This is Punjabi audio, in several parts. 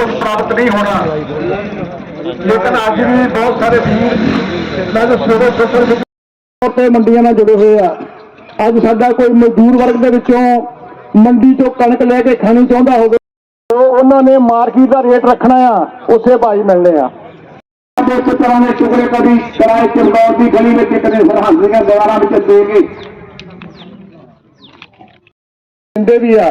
ਸਾਬਤ ਨਹੀਂ ਹੋਣਾ। ਲੇਕਿਨ ਅੱਜ ਵੀ ਬਹੁਤ ਸਾਰੇ ਵੀਰ ਮੈਂ ਸਵੇਰੇ ਮੀਡੀਆ ਤੇ ਮੰਡੀਆਂ ਨਾਲ ਜੁੜੇ ਹੋਏ ਆ। ਅੱਜ ਸਾਡਾ ਕੋਈ ਮਜ਼ਦੂਰ ਵਰਗ ਦੇ ਵਿੱਚੋਂ ਮੰਡੀ ਤੋਂ ਕਣਕ ਲੈ ਕੇ ਖਾਣੀ ਚਾਹੁੰਦਾ ਹੋਵੇ ਉਹਨਾਂ ਨੇ ਮਾਰਕੀਟ ਦਾ ਰੇਟ ਰੱਖਣਾ ਆ ਉਸੇ ਭਾਈ ਮਿਲਣੇ ਆ। ਇਸ ਤਰ੍ਹਾਂ ਦੇ ਟੁਕੜੇ ਕਦੀ ਕਿਰਾਏ ਚਮਕੌਰ ਦੀ ਗਲੀ ਵਿੱਚ ਕਦੇ ਸਰਹੰਦ ਦੀਆਂ ਦੀਵਾਰਾਂ ਵਿੱਚ ਦੇ ਕੇ ਦਿੰਦੇ ਵੀ ਆ।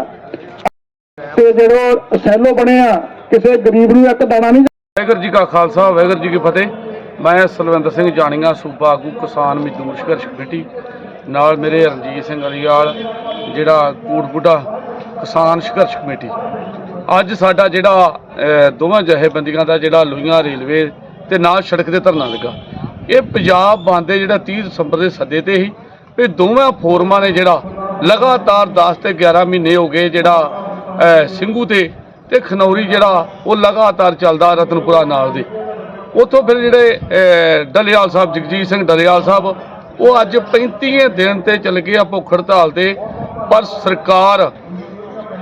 ਤੇ ਜਦੋਂ ਸੈਲੋ ਬਣਿਆ ਕਿਸੇ ਗਰੀਬ ਨੂੰ ਇੱਕ ਦਾਣਾ ਨਹੀਂ ਵਾਹਿਗੁਰੂ ਜੀ ਕਾ ਖਾਲਸਾ ਵਾਹਿਗੁਰੂ ਜੀ ਕੀ ਫਤਿਹ। ਮੈਂ ਸਲਵਿੰਦਰ ਸਿੰਘ ਜਾਣੀਆਂ ਸੂਬਾ ਆਗੂ ਕਿਸਾਨ ਮਜ਼ਦੂਰ ਸੰਘਰਸ਼ ਕਮੇਟੀ। ਨਾਲ ਮੇਰੇ ਰਣਜੀਤ ਸਿੰਘ ਅਲੀਵਾਲ ਜਿਹੜਾ ਕੋਟਬੁੱਢਾ ਕਿਸਾਨ ਸੰਘਰਸ਼ ਕਮੇਟੀ। ਅੱਜ ਸਾਡਾ ਜਿਹੜਾ ਦੋਵਾਂ ਜਥੇਬੰਦੀਆਂ ਦਾ ਜਿਹੜਾ ਲੋਹੀਆਂ ਰੇਲਵੇ ਤੇ ਨਾਲ ਸੜਕ ਤੇ ਧਰਨਾ ਲੱਗਾ। ਇਹ ਪੰਜਾਬ ਬੰਦ ਦੇ ਜਿਹੜਾ 30 ਦਸੰਬਰ ਦੇ ਸੱਦੇ ਤੇ ਹੀ ਵੀ ਦੋਵਾਂ ਫੋਰਮਾਂ ਨੇ ਜਿਹੜਾ ਲਗਾਤਾਰ 10 ਤੇ 11 ਮਹੀਨੇ ਹੋ ਗਏ ਜਿਹੜਾ ਅਹ, ਸਿੰਘੂ ਤੇ ਤੇ ਖਨੌਰੀ ਜਿਹੜਾ ਉਹ ਲਗਾਤਾਰ ਚੱਲਦਾ ਰਤਨਪੁਰਾ ਨਾਲ ਦੇ। ਉੱਥੋਂ ਫਿਰ ਜਿਹੜੇ ਅਹ, ਸਾਹਿਬ ਜਗਜੀਤ ਸਿੰਘ ਡਲਿਆਲ ਸਾਹਿਬ ਉਹ ਅੱਜ 35ਵੇਂ ਦਿਨ ਤੇ ਚੱਲ ਗਏ ਆ ਭੁੱਖ ਹੜਤਾਲ ਤੇ ਪਰ ਸਰਕਾਰ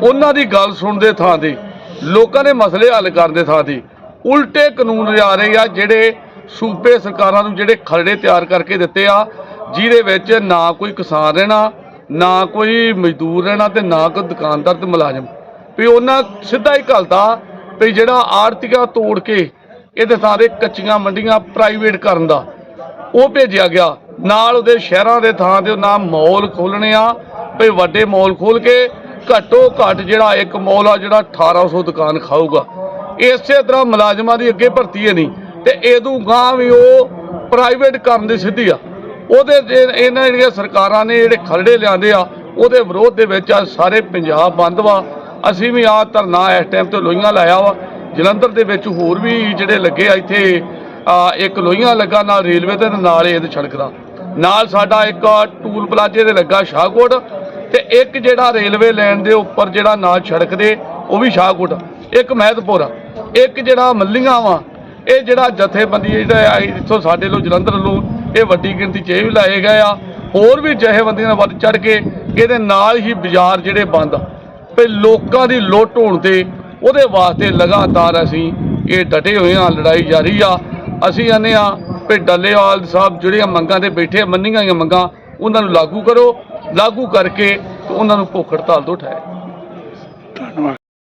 ਉਹਨਾਂ ਦੀ ਗੱਲ ਸੁਣਦੇ ਥਾਂ ਦੀ ਲੋਕਾਂ ਦੇ ਮਸਲੇ ਹੱਲ ਕਰਨ ਦੇ ਥਾਂ ਤੇ ਉਲਟੇ ਕਾਨੂੰਨ ਲਿਆ ਰਹੇ ਆ ਜਿਹੜੇ ਸੂਬੇ ਸਰਕਾਰਾਂ ਨੂੰ ਜਿਹੜੇ ਖਰੜੇ ਤਿਆਰ ਕਰਕੇ ਦਿੱਤੇ ਆ ਜਿਹਦੇ ਵਿੱਚ ਨਾ ਕੋਈ ਕਿਸਾਨ ਰਹਿਣਾ ਨਾ ਕੋਈ ਮਜ਼ਦੂਰ ਰਹਿਣਾ ਤੇ ਨਾ ਕੋਈ ਦੁਕਾਨਦਾਰ ਤੇ ਮੁਲਾਜ਼ਮ। ਵੀ ਉਹਨਾਂ ਸਿੱਧਾ ਹੀ ਘਲਦਾ ਵੀ ਜਿਹੜਾ ਆੜਤੀਆਂ ਤੋੜ ਕੇ ਇਹਦੇ ਸਾਰੇ ਕੱਚੀਆਂ ਮੰਡੀਆਂ ਪ੍ਰਾਈਵੇਟ ਕਰਨ ਦਾ। ਉਹ ਭੇਜਿਆ ਗਿਆ। ਨਾਲ ਉਹਦੇ ਸ਼ਹਿਰਾਂ ਦੇ ਥਾਂ ਤੇ ਨਾ ਮੌਲ ਖੋਲਣੇ ਆ। ਵੀ ਵੱਡੇ ਮੌਲ ਖੋਲ ਕੇ ਘੱਟੋ ਘੱਟ ਜਿਹੜਾ ਇੱਕ ਮੌਲ ਆ, ਜਿਹੜਾ 1800 ਦੁਕਾਨ ਖਾਊਗਾ। ਇਸੇ ਤਰ੍ਹਾਂ ਮੁਲਾਜ਼ਮਾਂ ਦੀ ਅੱਗੇ ਭਰਤੀ ਹੈ ਨਹੀਂ। ਤੇ ਇਹਦੂ ਗਾਂ ਵੀ ਉਹ ਪ੍ਰਾਈਵੇਟ ਕਰਨ ਦੀ ਸਿੱਧੀ ਆ। ਉਹਦੇ ਇਹਨਾਂ ਜਿਹੜੀਆਂ ਸਰਕਾਰਾਂ ਨੇ ਜਿਹੜੇ ਖਰੜੇ ਲਿਆਂਦੇ ਆ, ਉਹਦੇ ਵਿਰੋਧ ਦੇ ਵਿੱਚ ਅੱਜ ਸਾਰੇ ਪੰਜਾਬ ਬੰਦ ਵਾ। ਅਸੀਂ ਵੀ ਆ ਧਰਨਾ ਇਸ ਟਾਈਮ ਤੇ ਲੋਹੀਆਂ ਲਾਇਆ ਵਾ। ਜਲੰਧਰ ਦੇ ਵਿੱਚ ਹੋਰ ਵੀ ਜਿਹੜੇ ਲੱਗੇ ਆ ਇੱਥੇ ਇੱਕ ਲੋਹੀਆਂ ਲੱਗਾ ਨਾਲ ਰੇਲਵੇ ਤੇ ਨਾਲ ਇਹਦੇ ਸੜਕ ਦਾ। ਨਾਲ ਸਾਡਾ ਇੱਕ ਟੂਲ ਪਲਾਜੇ ਦੇ ਲੱਗਾ ਸ਼ਾਹਕੋਟ ਤੇ ਇੱਕ ਜਿਹੜਾ ਰੇਲਵੇ ਲਾਈਨ ਦੇ ਉੱਪਰ ਜਿਹੜਾ ਨਾਲ ਸੜਕ ਦੇ, ਉਹ ਵੀ ਸ਼ਾਹਕੋਟ। ਇੱਕ ਮਹਿਦਪੁਰ ਇੱਕ ਜਿਹੜਾ ਮੱਲੀਆਂ ਵਾ, ਇਹ ਜਿਹੜਾ ਜਥੇਬੰਦੀ ਜਿਹੜਾ ਇੱਥੋਂ ਸਾਡੇ ਲੋ ਜਲੰਧਰ ਵੱਲੋਂ ਇਹ ਵੱਡੀ ਗਿਣਤੀ 'ਚ ਇਹ ਵੀ ਲਾਏ ਗਏ ਆ। ਹੋਰ ਵੀ ਜਥੇਬੰਦੀਆਂ ਨਾਲ ਵੱਧ ਚੜ ਕੇ ਇਹਦੇ ਨਾਲ ਹੀ ਬਾਜ਼ਾਰ ਜਿਹੜੇ ਬੰਦ ਆ। ਵੀ ਲੋਕਾਂ ਦੀ ਲੁੱਟ ਹੋਣ ਤੇ ਉਹਦੇ ਵਾਸਤੇ ਲਗਾਤਾਰ ਅਸੀਂ ਇਹ ਡਟੇ ਹੋਏ ਆ ਲੜਾਈ ਜਾਰੀ ਆ। ਅਸੀਂ ਆਨੇ ਆ ਵੀ ਡੱਲੇਵਾਲ ਸਾਹਿਬ ਜਿਹੜੀਆਂ ਮੰਗਾਂ ਤੇ ਬੈਠੇ ਮੰਨੀਆਂ ਹੋਈਆਂ ਮੰਗਾਂ, ਉਹਨਾਂ ਨੂੰ ਲਾਗੂ ਕਰੋ। ਲਾਗੂ ਕਰਕੇ ਉਹਨਾਂ ਨੂੰ ਭੁੱਖ ਹੜਤਾਲ ਤੋਂ ਉਠਾਏ ਧੰਨਵਾਦ।